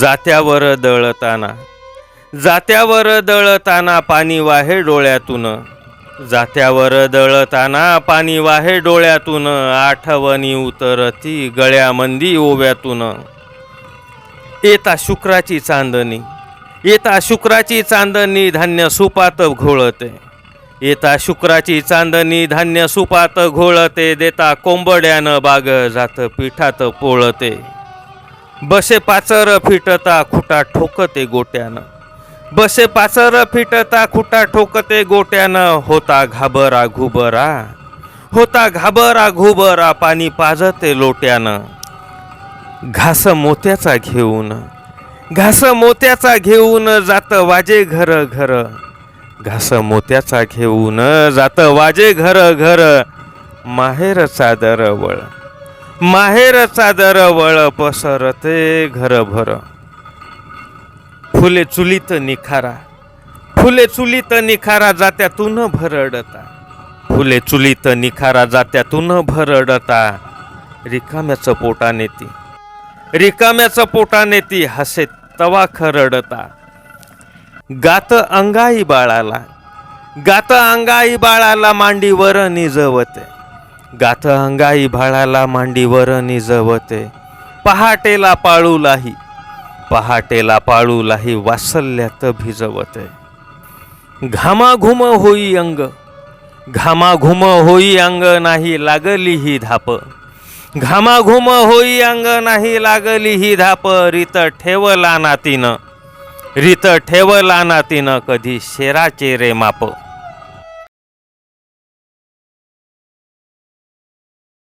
जात्यावर दळताना. जात्यावर दळताना पाणी वाहे डोळ्यातून. जात्यावर दळताना पाणी वाहे डोळ्यातून. आठवणी उतरती गळ्यामंदी ओव्यातून. येता शुक्राची चांदणी. येता शुक्राची चांदणी धान्य सुपात घोळते. येता शुक्राची चांदणी धान्य सुपात घोळते. देता कोंबड्यानं बाग जात पिठात पोळते. बसे पाचर फिटता खुटा ठोकते गोट्यानं. बसे पाचर फिटता खुटा ठोकते गोट्यानं. होता घाबरा घुबरा. होता घाबरा घुबरा पाणी पाजते लोट्यानं. घास मोत्याचा घेऊन. घास मोत्याचा घेऊन जात वाजे घर घर. घास मोत्याचा घेऊन जात वाजे घर घर. माहेर चादर माहेरचा दर वळ पसरते घरभर. फुले चुलीत निखारा. फुले चुलीत निखारा जात्यातून भरडता. फुले चुलीत निखारा जात्यातून भरडता. रिकाम्याचं पोटाने ती. रिकाम्याचं पोटाने ती हसे तवा खरडता. गात अंगाई बाळाला. गात अंगाई बाळाला मांडीवर निजवते. गाथहंगाई अंगाई बाळाला मांडीवर निजवते. पहाटेला पाळूलाही पहाटेला पाळूलाही वासल्यात भिजवते. घामाघुम होई अंग घामाघुम होई अंग नाही लागली ही धाप. घामाघुम होई अंग नाही लागली ही धाप रीत ठेवला नातीनं रीत ठेवला नातीनं कधी शेराचे रे माप.